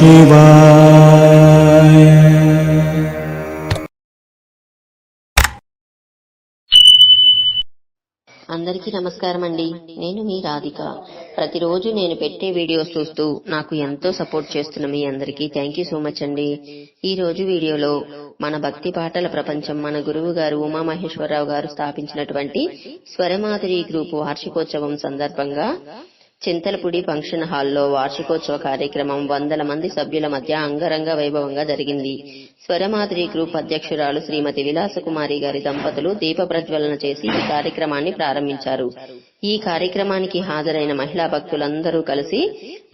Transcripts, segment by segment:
శివాయ. అందరికీ నమస్కారం అండి నేను మీ రాధిక. ప్రతిరోజు నేను పెట్టే వీడియోస్ చూస్తూ నాకు ఎంతో సపోర్ట్ చేస్తున్న మీ అందరికీ థ్యాంక్ యూ సో మచ్ అండి. ఈ రోజు వీడియోలో మన భక్తి పాటల ప్రపంచం మన గురువు గారు ఉమామహేశ్వరరావు గారు స్థాపించినటువంటి స్వరమాధురి గ్రూపు వార్షికోత్సవం సందర్భంగా చింతలపూడి ఫంక్షన్ హాల్లో వార్షికోత్సవ కార్యక్రమం వందల మంది సభ్యుల మధ్య అంగరంగ వైభవంగా జరిగింది. స్వరమాద్రి గ్రూప్ అధ్యక్షురాలు శ్రీమతి విలాసకుమారి గారి దంపతులు దీప ప్రజ్వలన చేసి ఈ కార్యక్రమాన్ని ప్రారంభించారు. ఈ కార్యక్రమానికి హాజరైన మహిళా భక్తులందరూ కలిసి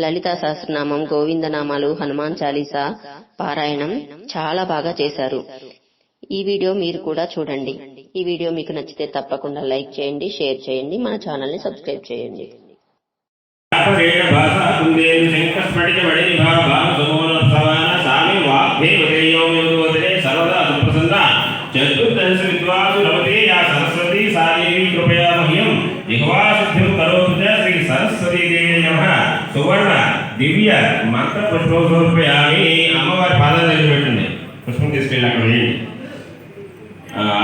లలితా సహస్రనామం గోవిందనామాలు హనుమాన్ చాలీసా పారాయణం చాలా బాగా చేశారు. ఈ వీడియో మీరు కూడా చూడండి. ఈ వీడియో మీకు నచ్చితే తప్పకుండా లైక్ చేయండి షేర్ చేయండి మన ఛానల్ని సబ్స్క్రైబ్ చేయండి. వ్యాపరేణ భాషా కుందేలు శంఖస్ఫటిక మణినిభా భావ సవాన సామి వాగ్దేవదేయో యోగోదరే సర్వదా సుప్రసన్న చతుర్దశ విద్వాసు రమతే యా సరస్వతి సాదేవి కృపయా మహ్యం. జిహ్వా సిద్ధిం చ శ్రీ సరస్వతీ దేవి నమః. సువర్ణ దివ్య మంత్ర పుష్పం సమర్పయామి అమ్మవారి పాదాలు దగ్గర పెట్టండి. పుష్పం తీసుకెళ్ళి అక్కడ వేయండి.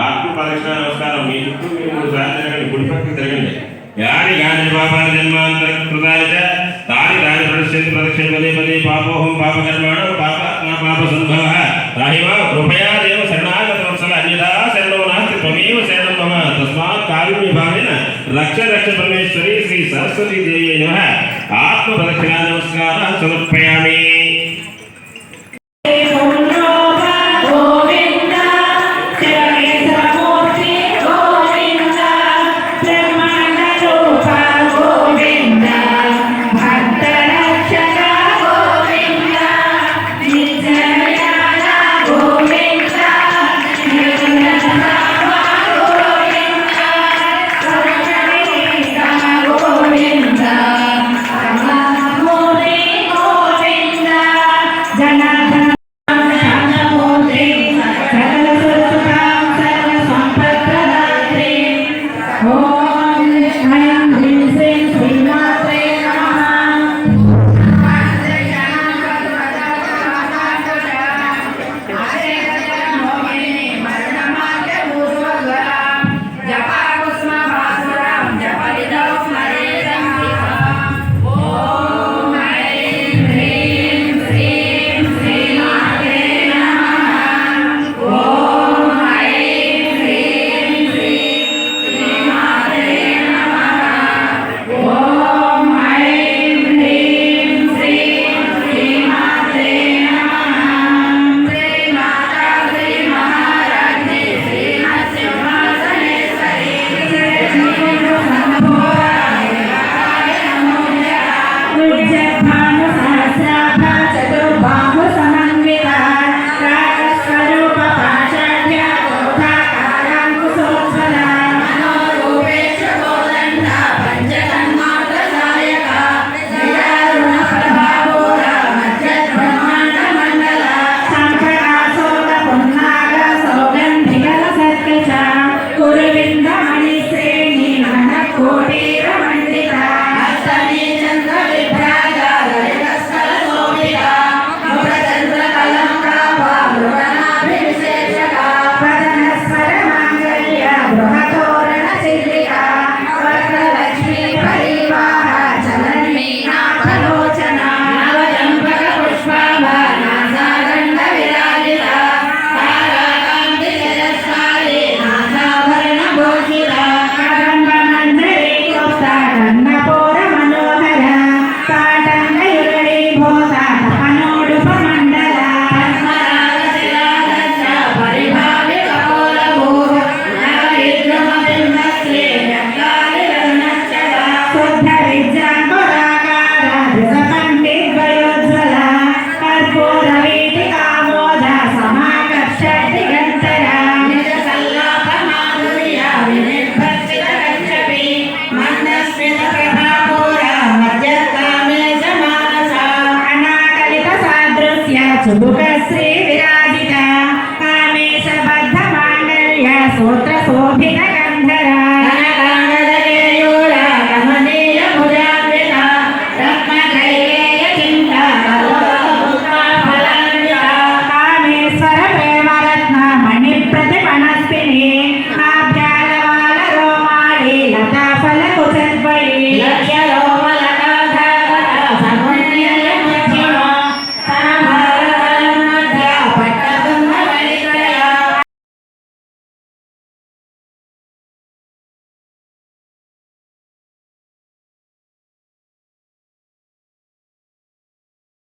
ఆత్మ ప్రదక్షిణ నమస్కారం. మీ చుట్టూ మీరు మూడు సార్లు తిరగండి. గుడి పక్కన తిరగండి. यानि यानि पापानि जन्मान्तरकृतानि च, तानि तानि प्रणश्यन्ति प्रदक्षिण पदे पदे पापोऽहं पापकर्माणो पापात्मा पापसम्भवः। ताहि माँ, कृपया देव शरणागतवत्सल। अन्यथा शरणो नास्ति त्वमेव शरणं मम। तस्मात् कारुण्यभावेन रक्ष रक्ष परमेश्वरी श्रीसरस्वतीदेव्यै नमः। आत्मप्रदक्षिणा नमस्कारः समर्पयामि। হবে